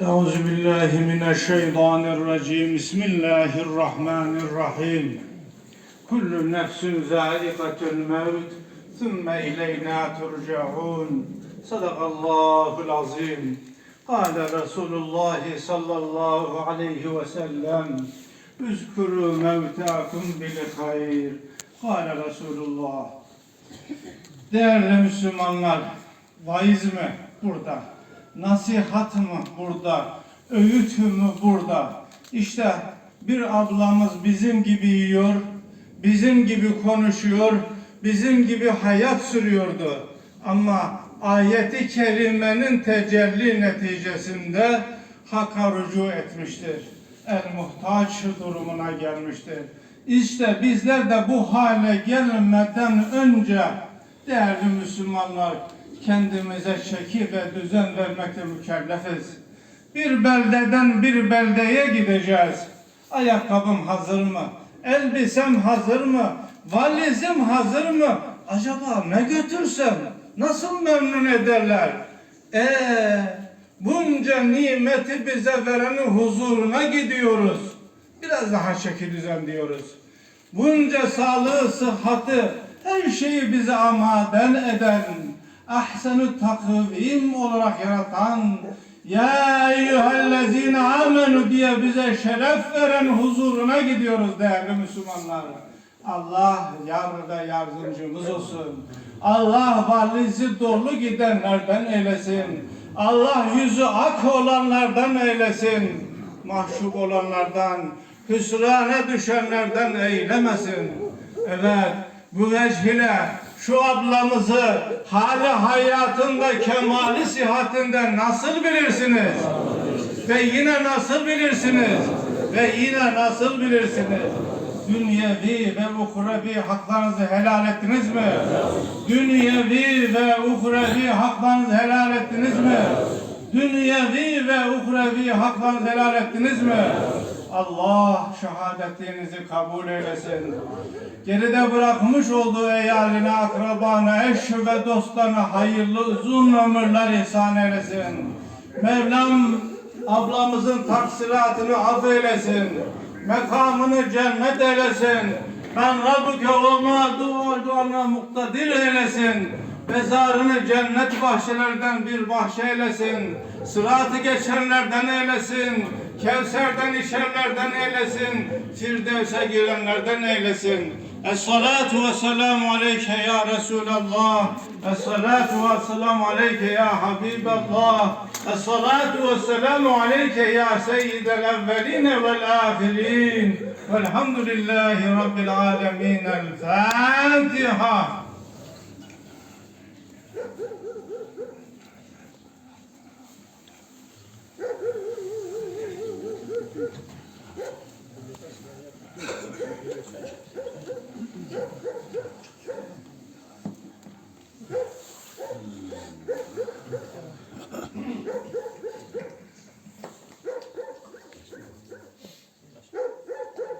Euzu billahi mineşşeytanirracim. Bismillahirrahmanirrahim. Kullu nefsin zâikatul mevt. Sümme ileyna turcaun. Sadakallahul azim. Kâle Resulullah sallallahu aleyhi ve sellem. Üzkürü mevtakum bil hayr. Kâle Resulullah. Değerli Müslümanlar, vaiz mi burada? Nasihat mı burada? Öğüt mü burada? İşte bir ablamız bizim gibi yiyor, bizim gibi konuşuyor, bizim gibi hayat sürüyordu. Ama ayeti kerimenin tecelli neticesinde Hak'a rücu etmiştir. El muhtaç durumuna gelmiştir. İşte bizler de bu hale gelmeden önce değerli Müslümanlar kendimize şekil ve düzen vermekle mükellefiz. Bir beldeden bir beldeye gideceğiz. Ayakkabım hazır mı? Elbisem hazır mı? Valizim hazır mı? Acaba ne götürsem? Nasıl memnun ederler? Ee, bunca nimeti bize verenin huzuruna gidiyoruz. Biraz daha şekil düzen diyoruz. Bunca sağlığı, sıhhati, her şeyi bize amaden eden, ahsenü takvim olarak yaratan, ya eyyühellezine amenu diye bize şeref veren huzuruna gidiyoruz değerli Müslümanlar. Allah yar ve yardımcımız olsun. Allah valizi dolu gidenlerden eylesin. Allah yüzü ak olanlardan eylesin. Mahcup olanlardan, hüsrana düşenlerden eylemesin. Evet, bu vecihile şu ablamızı hali hayatında, kemali sihatinde nasıl bilirsiniz? Ve yine nasıl bilirsiniz? Ve yine nasıl bilirsiniz? Dünyevi ve uhrevi haklarınızı helal ettiniz mi? Dünyevi ve uhrevi haklarınızı helal ettiniz mi? Dünyevi ve uhrevi haklarınızı helal ettiniz mi? Allah şehadetinizi kabul eylesin. Geride bırakmış olduğu eyaline, akrabana, eş ve dostlarına hayırlı uzun ömürler ihsan eylesin. Mevlam ablamızın taksiratını affeylesin. Mekamını cennet eylesin. Ben Rabbuke olma duana muktadir eylesin. Mezarını cennet bahçelerden bir bahçe eylesin. Sıratı geçenlerden eylesin. Kevser'den içenlerden eylesin. Firdevs'e girenlerden eylesin. Es-salatu ve selamu aleyke ya Resulallah. Es-salatu ve selamu aleyke ya Habiballah. Es-salatu ve selamu aleyke ya seyyidel evveline vel ahirin. Velhamdülillahi Rabbil alemin. El Fatiha.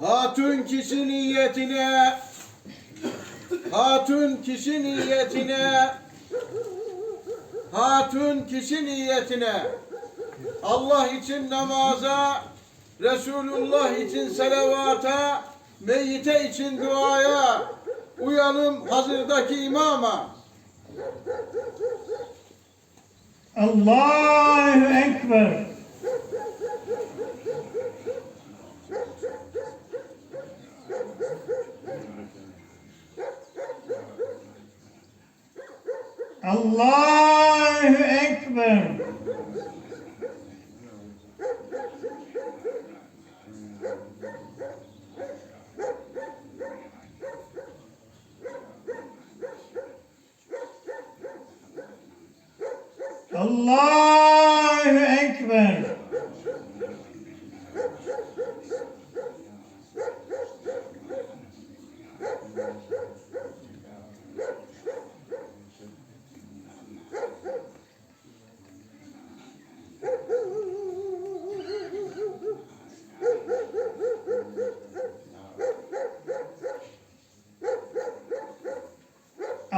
Hatun kişi niyetine Hatun kişi niyetine. Hatun kişi niyetine. Allah için namaza Resulullah için selavata Meyyite için duaya Uyalım hazırdaki imama. Allahu Ekber. Allahu Ekber. Allahu Ekber.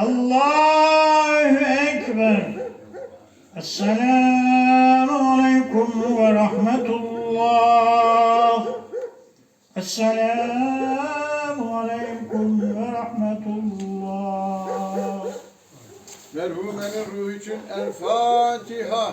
Allahu Ekber. Esselamu Aleyküm ve Rahmetullah. Esselamu Aleyküm ve Rahmetullah. Merhumenin ruhu için El Fatiha.